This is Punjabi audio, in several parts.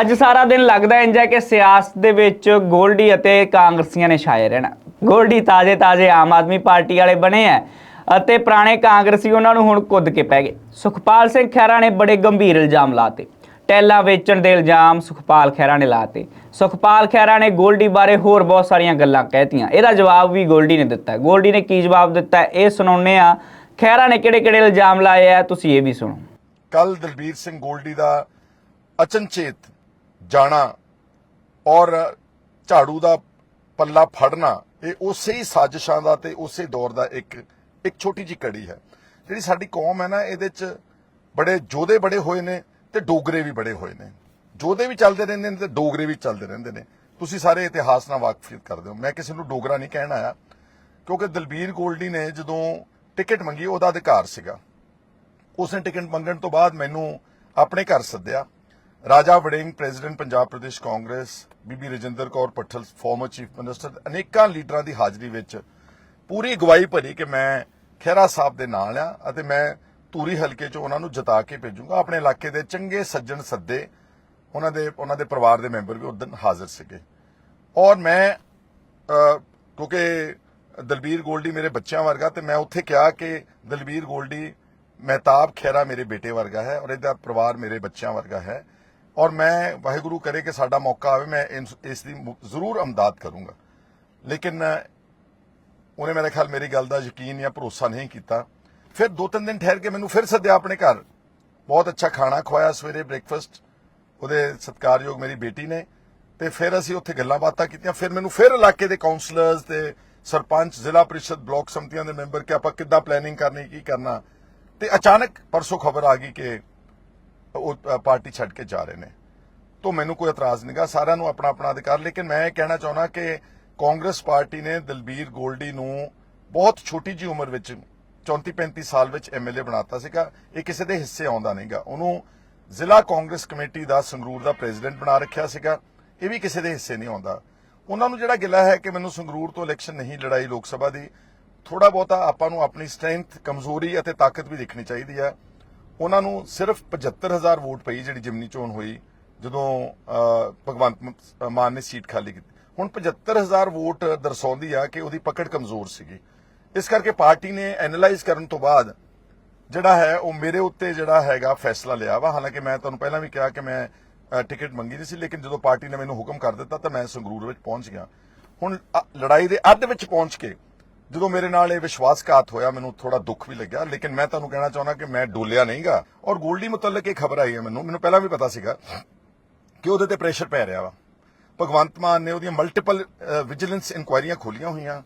ਅੱਜ ਸਾਰਾ ਦਿਨ ਲੱਗਦਾ ਇੰਜ ਹੈ ਕਿ ਸਿਆਸਤ ਦੇ ਵਿੱਚ ਗੋਲਡੀ ਅਤੇ ਕਾਂਗਰਸੀਆਂ ਨੇ ਛਾਏ ਰਹਿਣਾ। ਗੋਲਡੀ ਤਾਜ਼ੇ ਤਾਜ਼ੇ ਆਮ ਆਦਮੀ ਪਾਰਟੀ ਵਾਲੇ ਬਣੇ ਆ ਅਤੇ ਪੁਰਾਣੇ ਕਾਂਗਰਸੀ ਉਹਨਾਂ ਨੂੰ ਹੁਣ ਕੁੱਦ ਕੇ ਪੈ ਗਏ। ਸੁਖਪਾਲ ਸਿੰਘ ਖਹਿਰਾ ਨੇ ਬੜੇ ਗੰਭੀਰ ਇਲਜ਼ਾਮ ਲਾਤੇ। ਟੈਲਾ ਵੇਚਣ ਦੇ ਇਲਜ਼ਾਮ ਸੁਖਪਾਲ ਖਹਿਰਾ ਨੇ ਲਾਤੇ। ਸੁਖਪਾਲ ਖਹਿਰਾ ਨੇ ਗੋਲਡੀ ਬਾਰੇ ਹੋਰ ਬਹੁਤ ਸਾਰੀਆਂ ਗੱਲਾਂ ਕਹਿਤੀਆਂ। ਇਹਦਾ ਜਵਾਬ ਵੀ ਗੋਲਡੀ ਨੇ ਦਿੱਤਾ। ਗੋਲਡੀ ਨੇ ਕੀ ਜਵਾਬ ਦਿੱਤਾ ਇਹ ਸੁਣਾਉਂਦੇ ਆ ਖਹਿਰਾ ਨੇ ਕਿਹੜੇ ਕਿਹੜੇ ਇਲਜ਼ਾਮ ਲਾਏ ਆ? ਤੁਸੀਂ ਇਹ ਵੀ ਸੁਣੋ। ਕੱਲ ਦਲਬੀਰ ਸਿੰਘ ਗੋਲਡੀ ਦਾ ਅਚਨਚੇਤ ਜਾਣਾ ਔਰ ਝਾੜੂ ਦਾ ਪੱਲਾ ਫੜਨਾ, ਇਹ ਉਸੇ ਹੀ ਸਾਜ਼ਿਸ਼ਾਂ ਦਾ ਤੇ ਉਸੇ ਦੌਰ ਦਾ ਇੱਕ ਇੱਕ ਛੋਟੀ ਜੀ ਕੜੀ ਹੈ। ਜਿਹੜੀ ਸਾਡੀ ਕੌਮ ਹੈ ਨਾ, ਇਹਦੇ ਚ ਬੜੇ ਜੋਧੇ ਬੜੇ ਹੋਏ ਨੇ ਤੇ ਡੋਗਰੇ ਵੀ ਬੜੇ ਹੋਏ ਨੇ। ਜੋਧੇ ਵੀ ਚੱਲਦੇ ਰਹਿੰਦੇ ਨੇ ਤੇ ਡੋਗਰੇ ਵੀ ਚੱਲਦੇ ਰਹਿੰਦੇ ਨੇ। ਤੁਸੀਂ ਸਾਰੇ ਇਤਿਹਾਸ ਨਾਲ ਵਾਕਫੀਅਤ ਕਰਦੇ ਹੋ। ਮੈਂ ਕਿਸੇ ਨੂੰ ਡੋਗਰਾ ਨਹੀਂ ਕਹਿਣ ਆਇਆ, ਕਿਉਂਕਿ ਦਲਬੀਰ ਗੋਲਡੀ ਨੇ ਜਦੋਂ ਟਿਕਟ ਮੰਗੀ, ਉਹਦਾ ਅਧਿਕਾਰ ਸੀਗਾ। ਉਸਨੇ ਟਿਕਟ ਮੰਗਣ ਤੋਂ ਬਾਅਦ ਮੈਨੂੰ ਆਪਣੇ ਘਰ ਸੱਦਿਆ। Raja Warring, president Punjab Pradesh Congress, Bibi Rajinder Kaur Bhattal former chief minister ਅਨੇਕਾਂ ਲੀਡਰਾਂ ਦੀ ਹਾਜ਼ਰੀ ਵਿੱਚ ਪੂਰੀ ਅਗਵਾਈ ਭਰੀ ਕਿ ਮੈਂ ਖਹਿਰਾ ਸਾਹਿਬ ਦੇ ਨਾਲ ਆ ਅਤੇ ਮੈਂ ਧੂਰੀ ਹਲਕੇ 'ਚ ਉਹਨਾਂ ਨੂੰ ਜਿਤਾ ਕੇ ਭੇਜੂੰਗਾ। ਆਪਣੇ ਇਲਾਕੇ ਦੇ ਚੰਗੇ ਸੱਜਣ ਸੱਦੇ ਉਹਨਾਂ ਦੇ ਉਹਨਾਂ ਦੇ ਪਰਿਵਾਰ ਦੇ ਮੈਂਬਰ ਵੀ ਉਦੋਂ ਹਾਜ਼ਰ ਸੀਗੇ। ਔਰ ਮੈਂ ਕਿਉਂਕਿ ਦਲਬੀਰ ਗੋਲਡੀ ਮੇਰੇ ਬੱਚਿਆਂ ਵਰਗਾ ਤੇ ਮੈਂ ਉੱਥੇ ਕਿਹਾ ਕਿ ਦਲਬੀਰ ਗੋਲਡੀ ਮਹਿਤਾਬ ਖੈਰਾ ਮੇਰੇ ਬੇਟੇ ਵਰਗਾ ਹੈ ਔਰ ਇਹਦਾ ਪਰਿਵਾਰ ਮੇਰੇ ਬੱਚਿਆਂ ਵਰਗਾ ਹੈ। ਔਰ ਮੈਂ ਵਾਹਿਗੁਰੂ ਕਰੇ ਕਿ ਸਾਡਾ ਮੌਕਾ ਆਵੇ, ਮੈਂ ਇਸ- ਇਸ ਦੀ ਜ਼ਰੂਰ ਅਮਦਾਦ ਕਰੂੰਗਾ। ਲੇਕਿਨ ਉਹਨੇ ਮੇਰੇ ਖਿਆਲ ਮੇਰੀ ਗੱਲ ਦਾ ਯਕੀਨ ਜਾਂ ਭਰੋਸਾ ਨਹੀਂ ਕੀਤਾ। ਫਿਰ ਦੋ ਤਿੰਨ ਦਿਨ ਠਹਿਰ ਕੇ ਮੈਨੂੰ ਫਿਰ ਸੱਦਿਆ ਆਪਣੇ ਘਰ। ਬਹੁਤ ਅੱਛਾ ਖਾਣਾ ਖਵਾਇਆ ਸਵੇਰੇ ਬ੍ਰੇਕਫਾਸਟ ਉਹਦੇ ਸਤਿਕਾਰਯੋਗ ਮੇਰੀ ਬੇਟੀ ਨੇ। ਤੇ ਫਿਰ ਅਸੀਂ ਉੱਥੇ ਗੱਲਾਂ ਬਾਤਾਂ ਕੀਤੀਆਂ। ਫਿਰ ਮੈਨੂੰ ਫਿਰ ਇਲਾਕੇ ਦੇ ਕਾਉਂਸਲਰਸ ਤੇ ਸਰਪੰਚ, ਜ਼ਿਲ੍ਹਾ ਪ੍ਰੀਸ਼ਦ, ਬਲਾਕ ਸਮਤੀਆਂ ਦੇ ਮੈਂਬਰ ਕਿ ਆਪਾਂ ਕਿੱਦਾਂ ਪਲੈਨਿੰਗ ਕਰਨੀ, ਕੀ ਕਰਨਾ। ਤੇ ਅਚਾਨਕ ਪਰਸੋਂ ਖਬਰ ਆ ਗਈ ਕਿ ਉਹ ਪਾਰਟੀ ਛੱਡ ਕੇ ਜਾ ਰਹੇ ਨੇ। ਤੋਂ ਮੈਨੂੰ ਕੋਈ ਇਤਰਾਜ਼ ਨਹੀਂਗਾ ਸਾਰਿਆਂ ਨੂੰ ਆਪਣਾ ਆਪਣਾ ਅਧਿਕਾਰ, ਲੇਕਿਨ ਮੈਂ ਇਹ ਕਹਿਣਾ ਚਾਹੁੰਦਾ ਕਿ ਕਾਂਗਰਸ ਪਾਰਟੀ ਨੇ ਦਲਬੀਰ ਗੋਲਡੀ ਨੂੰ ਬਹੁਤ ਛੋਟੀ ਜੀ ਉਮਰ ਵਿੱਚ 34 35 ਸਾਲ ਵਿੱਚ ਐਮਐਲਏ ਬਣਾਤਾ ਸੀਗਾ, ਇਹ ਕਿਸੇ ਦੇ ਹਿੱਸੇ ਆਉਂਦਾ ਨਹੀਂਗਾ। ਉਹਨੂੰ ਜ਼ਿਲ੍ਹਾ ਕਾਂਗਰਸ ਕਮੇਟੀ ਦਾ ਸੰਗਰੂਰ ਦਾ ਪ੍ਰੈਜ਼ੀਡੈਂਟ ਬਣਾ ਰੱਖਿਆ ਸੀਗਾ, ਇਹ ਵੀ ਕਿਸੇ ਦੇ ਹਿੱਸੇ ਨਹੀਂ ਆਉਂਦਾ। ਉਹਨਾਂ ਨੂੰ ਜਿਹੜਾ ਗਿਲਾ ਹੈ ਕਿ ਮੈਨੂੰ ਸੰਗਰੂਰ ਤੋਂ ਇਲੈਕਸ਼ਨ ਨਹੀਂ ਲੜਾਈ ਲੋਕ ਸਭਾ ਦੀ ਥੋੜਾ ਬਹੁਤਾ ਆਪਾਂ ਨੂੰ ਆਪਣੀ ਸਟਰੈਂਥ, ਕਮਜ਼ੋਰੀ ਅਤੇ ਤਾਕਤ ਵੀ ਦੇਖਣੀ ਚਾਹੀਦੀ ਹੈ। ਉਹਨਾਂ ਨੂੰ ਸਿਰਫ 75000 ਵੋਟ ਪਈ ਜਿਹੜੀ ਜਿਮਨੀ ਚੋਣ ਹੋਈ, ਜਦੋਂ ਭਗਵੰਤ ਮਾਨ ਨੇ ਸੀਟ ਖਾਲੀ ਕੀਤੀ। ਹੁਣ 75000 ਵੋਟ ਦਰਸਾਉਂਦੀ ਆ ਕਿ ਉਹਦੀ ਪਕੜ ਕਮਜ਼ੋਰ ਸੀਗੀ। ਇਸ ਕਰਕੇ ਪਾਰਟੀ ਨੇ ਐਨਾਲਾਈਜ਼ ਕਰਨ ਤੋਂ ਬਾਅਦ ਜਿਹੜਾ ਹੈ, ਉਹ ਮੇਰੇ ਉੱਤੇ ਜਿਹੜਾ ਹੈਗਾ ਫੈਸਲਾ ਲਿਆ ਵਾ। ਹਾਲਾਂਕਿ ਮੈਂ ਤੁਹਾਨੂੰ ਪਹਿਲਾਂ ਵੀ ਕਿਹਾ ਕਿ ਮੈਂ ਟਿਕਟ ਮੰਗੀ ਨਹੀਂ ਸੀ, ਲੇਕਿਨ ਜਦੋਂ ਪਾਰਟੀ ਨੇ ਮੈਨੂੰ ਹੁਕਮ ਕਰ ਦਿੱਤਾ ਤਾਂ ਮੈਂ ਸੰਗਰੂਰ ਵਿੱਚ ਪਹੁੰਚ ਗਿਆ। ਹੁਣ ਲੜਾਈ ਦੇ ਅੱਧ ਵਿੱਚ ਪਹੁੰਚ ਕੇ ਜਦੋਂ ਮੇਰੇ ਨਾਲ ਇਹ ਵਿਸ਼ਵਾਸਘਾਤ ਹੋਇਆ, ਮੈਨੂੰ ਥੋੜਾ ਦੁੱਖ ਵੀ ਲੱਗਿਆ, ਲੇਕਿਨ ਮੈਂ ਤੁਹਾਨੂੰ ਕਹਿਣਾ ਚਾਹੁੰਦਾ ਕਿ ਮੈਂ ਡੋਲਿਆ ਨਹੀਂਗਾ। ਔਰ ਗੋਲਡੀ ਮੁਤਲਕ ਇਹ ਖਬਰ ਆਈ ਹੈ ਮੈਨੂੰ ਮੈਨੂੰ ਪਹਿਲਾਂ ਵੀ ਪਤਾ ਸੀਗਾ ਕਿ ਉਹਦੇ ਤੇ ਪ੍ਰੈਸ਼ਰ ਪੈ ਰਿਹਾ ਵਾ। ਭਗਵੰਤ ਮਾਨ ਨੇ ਉਹਦੀਆਂ ਮਲਟੀਪਲ ਵਿਜੀਲੈਂਸ ਇਨਕੁਆਇਰੀਆਂ ਖੋਲੀਆਂ ਹੋਈਆਂ।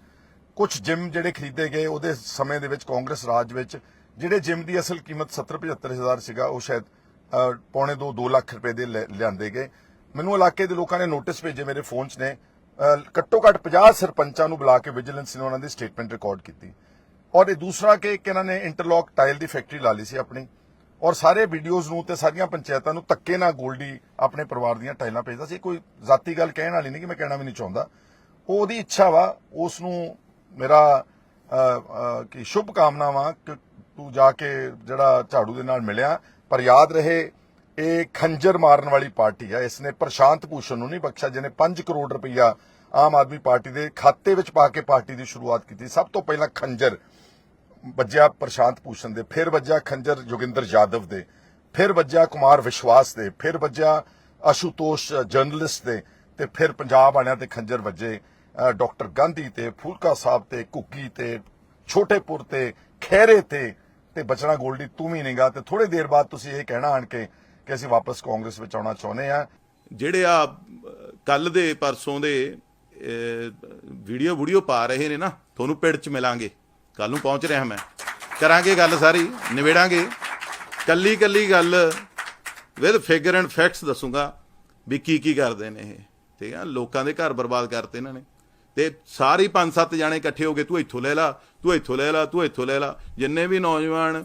ਕੁਝ ਜਿਮ ਜਿਹੜੇ ਖਰੀਦੇ ਗਏ ਉਹਦੇ ਸਮੇਂ ਦੇ ਵਿੱਚ ਕਾਂਗਰਸ ਰਾਜ ਵਿੱਚ, ਜਿਹੜੇ ਜਿਮ ਦੀ ਅਸਲ ਕੀਮਤ 70 75000 ਸੀਗਾ, ਉਹ ਸ਼ਾਇਦ ਪੌਣੇ 2 2 ਲੱਖ ਰੁਪਏ ਦੇ ਲੈ- ਲਿਆਂਦੇ ਗਏ। ਮੈਨੂੰ ਇਲਾਕੇ ਦੇ ਲੋਕਾਂ ਨੇ ਨੋਟਿਸ ਭੇਜੇ ਮੇਰੇ ਫੋਨ 'ਚ ਨੇ ਘੱਟੋ ਘੱਟ 50 ਸਰਪੰਚਾਂ ਨੂੰ ਬੁਲਾ ਕੇ ਵਿਜੀਲੈਂਸ ਨੇ ਉਹਨਾਂ ਦੀ ਸਟੇਟਮੈਂਟ ਰਿਕਾਰਡ ਕੀਤੀ। ਔਰ ਇਹ ਦੂਸਰਾ ਕਿ ਇੱਕ ਇਹਨਾਂ ਨੇ ਇੰਟਰਲੌਕ ਟਾਈਲ ਦੀ ਫੈਕਟਰੀ ਲਾ ਲਈ ਸੀ ਆਪਣੀ। ਔਰ ਸਾਰੇ ਵੀਡੀਓਜ਼ ਨੂੰ ਤੇ ਸਾਰੀਆਂ ਪੰਚਾਇਤਾਂ ਨੂੰ ਧੱਕੇ ਨਾਲ ਗੋਲਡੀ ਆਪਣੇ ਪਰਿਵਾਰ ਦੀਆਂ ਟਾਈਲਾਂ ਭੇਜਦਾ ਸੀ। ਕੋਈ ਜ਼ਾਤੀ ਗੱਲ ਕਹਿਣ ਵਾਲੀ ਨਹੀਂ ਕਿ ਮੈਂ ਕਹਿਣਾ ਵੀ ਨਹੀਂ ਚਾਹੁੰਦਾ। ਉਹ ਉਹਦੀ ਇੱਛਾ ਵਾ ਉਸ ਨੂੰ ਮੇਰਾ ਕਿ ਅ, ਕੀ ਸ਼ੁਭ ਕਾਮਨਾਵਾਂ ਕਿ ਤੂੰ ਜਾ ਕੇ ਜਿਹੜਾ ਝਾੜੂ ਦੇ ਨਾਲ ਮਿਲਿਆ ਪਰ ਯਾਦ ਰਹੇ ਇਹ ਖੰਜਰ ਮਾਰਨ ਵਾਲੀ ਪਾਰਟੀ ਹੈ। ਇਸ ਨੇ ਪ੍ਰਸ਼ਾਂਤ ਭੂਸ਼ਣ ਨੂੰ ਨਹੀਂ ਬਖਸ਼ਿਆ, ਜਿਹਨੇ 5 ਕਰੋੜ ਰੁਪਈਆ ਆਮ ਆਦਮੀ ਪਾਰਟੀ ਦੇ ਖਾਤੇ ਵਿੱਚ ਪਾ ਕੇ ਪਾਰਟੀ ਦੀ ਸ਼ੁਰੂਆਤ ਕੀਤੀ। ਸਭ ਤੋਂ ਪਹਿਲਾਂ ਖੰਜਰ ਵੱਜਿਆ ਪ੍ਰਸ਼ਾਂਤ ਭੂਸ਼ਣ ਦੇ, ਫਿਰ ਵੱਜਿਆ ਖੰਜਰ ਜੋਗਿੰਦਰ ਯਾਦਵ ਦੇ, ਫਿਰ ਵੱਜਿਆ ਕੁਮਾਰ ਵਿਸ਼ਵਾਸ ਦੇ, ਫਿਰ ਵੱਜਿਆ ਆਸ਼ੂਤੋਸ਼ ਜਰਨਲਿਸਟ ਦੇ ਤੇ ਫਿਰ ਪੰਜਾਬ ਵਾਲਿਆਂ ਤੇ ਖੰਜਰ ਵੱਜੇ ਡਾਕਟਰ ਗਾਂਧੀ ਤੇ, ਫੂਲਕਾ ਸਾਹਿਬ ਤੇ ਕੁੱਕੀ ਤੇ, ਛੋਟੇਪੁਰ ਤੇ ਖੈਰੇ ਤੇ ਤੇ ਬਚਣਾ ਗੋਲਡੀ, ਤੂੰ ਵੀ ਨਹੀਂਗਾ ਤੇ ਥੋੜੇ ਦੇਰ ਬਾਅਦ ਤੁਸੀਂ ਇਹ ਕਹਿਣਾ ਆਣ ਕੇ ਕਿ ਅਸੀਂ ਵਾਪਸ ਕਾਂਗਰਸ ਵਿੱਚ ਆਉਣਾ ਚਾਹੁੰਦੇ ਆ ਜਿਹੜੇ ਆ ਕੱਲ ਦੇ ਪਰਸੋਂ ਦੇ ਵੀਡੀਓ ਵੀਡੀਓ ਪਾ ਰਹੇ ਨੇ ਨਾ, ਤੁਹਾਨੂੰ ਪਿੰਡ ਚ ਮਿਲਾਂਗੇ। ਕੱਲ ਨੂੰ ਪਹੁੰਚ ਰਿਹਾ ਮੈਂ। ਕਰਾਂਗੇ ਗੱਲ ਸਾਰੀ, ਨਿਬੇੜਾਂਗੇ। ਕੱਲੀ ਕੱਲੀ ਗੱਲ ਵਿਦ ਫਿਗਰ ਐਂਡ ਫੈਕਟਸ ਦੱਸੂਗਾ ਵੀ ਕੀ ਕੀ ਕਰਦੇ ਨੇ ਇਹ। ਠੀਕ ਆ, ਲੋਕਾਂ ਦੇ ਘਰ ਬਰਬਾਦ ਕਰਤੇ ਇਹਨਾਂ ਨੇ। ਤੇ ਸਾਰੇ ਪੰਜ ਸੱਤ ਜਾਣੇ ਇਕੱਠੇ ਹੋ ਗਏ ਤੂੰ ਇੱਥੋਂ ਲੈ ਲਾ, ਤੂੰ ਇੱਥੋਂ ਲੈ ਲਾ, ਤੂੰ ਇੱਥੋਂ ਲੈ ਲਾ। ਜਿੰਨੇ ਵੀ ਨੌਜਵਾਨ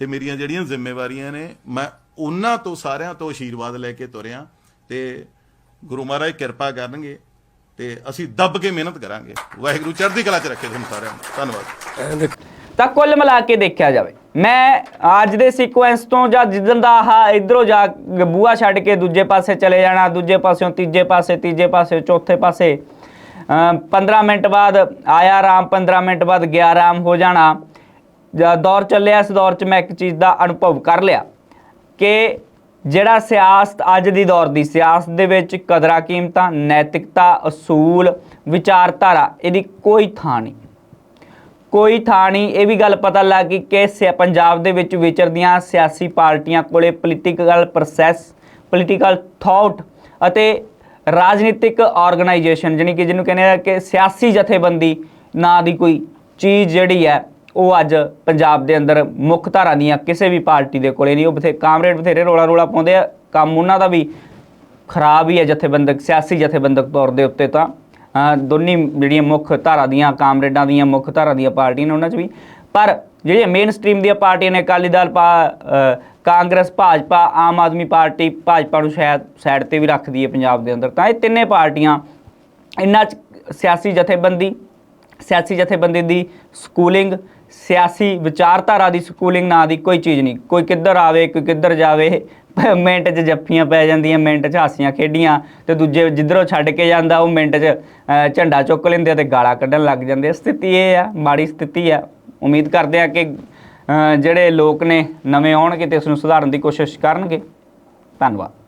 ਤੇ ਮੇਰੀਆਂ ਜਿਹੜੀਆਂ ਜ਼ਿੰਮੇਵਾਰੀਆਂ ਨੇ, ਮੈਂ ਉਹਨਾਂ ਤੋਂ ਸਾਰਿਆਂ ਤੋਂ ਆਸ਼ੀਰਵਾਦ ਲੈ ਕੇ ਤੁਰਿਆ ਤੇ ਗੁਰੂ ਮਹਾਰਾਜ ਕਿਰਪਾ ਕਰਨਗੇ ਤੇ ਅਸੀਂ ਦੱਬ ਕੇ ਮਿਹਨਤ ਕਰਾਂਗੇ। ਵਾਹਿਗੁਰੂ ਚੜ੍ਹਦੀ ਕਲਾ 'ਚ ਰੱਖੇ ਤੁਹਾਨੂੰ ਸਾਰਿਆਂ ਨੂੰ। ਧੰਨਵਾਦ। ਤਾਂ ਕੁੱਲ ਮਿਲਾ ਕੇ ਦੇਖਿਆ ਜਾਵੇ, ਮੈਂ ਅੱਜ ਦੇ ਸੀਕੁਐਂਸ ਤੋਂ ਜਾਂ ਜਿੱਦਣ ਦਾ ਆਹ ਇਧਰੋਂ ਜਾ ਕੇ ਛੱਡ ਕੇ ਦੂਜੇ ਪਾਸੇ ਚਲੇ ਜਾਣਾ, ਦੂਜੇ ਪਾਸਿਓਂ ਤੀਜੇ ਪਾਸੇ ਤੀਜੇ ਪਾਸੇ, ਚੌਥੇ ਪਾਸੇ ਅਮ 15 ਮਿੰਟ ਬਾਅਦ ਆਇਆ ਰਾਮ 15 ਮਿੰਟ ਬਾਅਦ ਗਿਆ ਰਾਮ, ਹੋ ਜਾਣਾ। ਦੌਰ ਚੱਲਿਆ, ਇਸ ਦੌਰ 'ਚ ਮੈਂ ਇੱਕ ਚੀਜ਼ ਦਾ ਅਨੁਭਵ ਕਰ ਲਿਆ ਕਿ ਜਿਹੜਾ ਸਿਆਸਤ ਅੱਜ ਦੀ ਦੌਰ ਦੀ, ਸਿਆਸਤ ਦੇ ਵਿੱਚ ਕਦਰਾਂ ਕੀਮਤਾਂ, ਨੈਤਿਕਤਾ, ਅਸੂਲ, ਵਿਚਾਰਧਾਰਾ, ਇਹਦੀ ਕੋਈ ਥਾਂ ਨਹੀਂ। ਕੋਈ ਥਾਂ ਨਹੀਂ, ਇਹ ਵੀ ਗੱਲ ਪਤਾ ਲੱਗ ਗਈ ਕਿ ਸਿਆ- ਪੰਜਾਬ ਦੇ ਵਿੱਚ ਵਿਚਰਦੀਆਂ ਸਿਆਸੀ ਪਾਰਟੀਆਂ ਕੋਲੇ ਪੋਲੀਟੀਕਲ ਪ੍ਰੋਸੈਸ ਪੋਲੀਟੀਕਲ ਥਾਟ ਅਤੇ ਰਾਜਨੀਤਿਕ ਆਰਗੇਨਾਈਜੇਸ਼ਨ ਜਾਣੀ ਕਿ ਜਿਹਨੂੰ ਕਹਿੰਦੇ ਆ ਕਿ ਸਿਆਸੀ ਜਥੇਬੰਦੀ ਨਾਂ ਦੀ ਕੋਈ ਚੀਜ਼ ਜਿਹੜੀ ਹੈ ਉਹ ਅੱਜ ਪੰਜਾਬ ਦੇ ਅੰਦਰ ਮੁੱਖ ਧਾਰਾ ਦੀਆਂ ਕਿਸੇ ਵੀ ਪਾਰਟੀ ਦੇ ਕੋਲੇ ਨਹੀਂ, ਉਹ ਬਥੇ, ਕਾਮਰੇਡ ਬਥੇਰੇ ਰੋਲਾ ਰੋਲਾ ਪਾਉਂਦੇ ਆ। ਕੰਮ ਉਹਨਾਂ ਦਾ ਵੀ ਖਰਾਬ ਹੀ ਹੈ ਜਥੇਬੰਦਕ, ਸਿਆਸੀ ਜਥੇਬੰਦਕ ਤੌਰ ਦੇ ਉੱਤੇ ਤਾਂ। ਦੋਨੀ ਜਿਹੜੀਆਂ ਮੁੱਖ ਧਾਰਾ ਦੀਆਂ, ਕਾਮਰੇਡਾਂ ਦੀਆਂ, ਮੁੱਖ ਧਾਰਾ ਦੀਆਂ ਪਾਰਟੀਆਂ ਨੇ ਉਹਨਾਂ 'ਚ ਵੀ। ਪਰ ਜਿਹੜੀਆਂ ਮੇਨ ਸਟ੍ਰੀਮ ਦੀਆਂ ਪਾਰਟੀਆਂ ਨੇ, ਅਕਾਲੀ ਦਲ ਪਾ ਕਾਂਗਰਸ, ਭਾਜਪਾ, ਆਮ ਆਦਮੀ ਪਾਰਟੀ, ਭਾਜਪਾ ਨੂੰ ਸ਼ਾਇਦ ਸਾਈਡ ਤੇ ਵੀ ਰੱਖਦੀ ਹੈ ਪੰਜਾਬ ਦੇ ਅੰਦਰ। ਤਾਂ ਇਹ ਤਿੰਨੇ ਪਾਰਟੀਆਂ ਇਹਨਾਂ 'ਚ ਸਿਆਸੀ ਜਥੇਬੰਦੀ ਸਿਆਸੀ ਜਥੇਬੰਦੀ ਦੀ ਸਕੂਲਿੰਗ ਸਿਆਸੀ ਵਿਚਾਰਧਾਰਾ ਦੀ ਸਕੂਲਿੰਗ ਨਾਂ ਦੀ ਕੋਈ ਚੀਜ਼ ਨਹੀਂ। ਕੋਈ ਕਿੱਧਰ ਆਵੇ, ਕੋਈ ਕਿੱਧਰ ਜਾਵੇ ਮਿੰਟ 'ਚ ਜੱਫੀਆਂ ਪੈ ਜਾਂਦੀਆਂ, ਮਿੰਟ 'ਚ ਹਾਸੀਆਂ ਖੇਡੀਆਂ ਤੇ ਦੂਜੇ ਜਿੱਧਰੋਂ ਛੱਡ ਕੇ ਜਾਂਦਾ, ਉਹ ਮਿੰਟ 'ਚ ਝੰਡਾ ਚੁੱਕ ਲੈਂਦੇ ਆ ਤੇ ਗਾਲਾਂ ਕੱਢਣ ਲੱਗ ਜਾਂਦੇ ਸਥਿਤੀ ਇਹ ਆ, ਮਾੜੀ ਸਥਿਤੀ ਆ। ਉਮੀਦ ਕਰਦੇ ਆ ਕਿ ਜਿਹੜੇ ਲੋਕ ਨੇ, ਨਵੇਂ ਆਉਣਗੇ ਤੇ ਇਸ ਨੂੰ ਸੁਧਾਰਨ ਦੀ ਕੋਸ਼ਿਸ਼ ਕਰਨਗੇ। ਧੰਨਵਾਦ।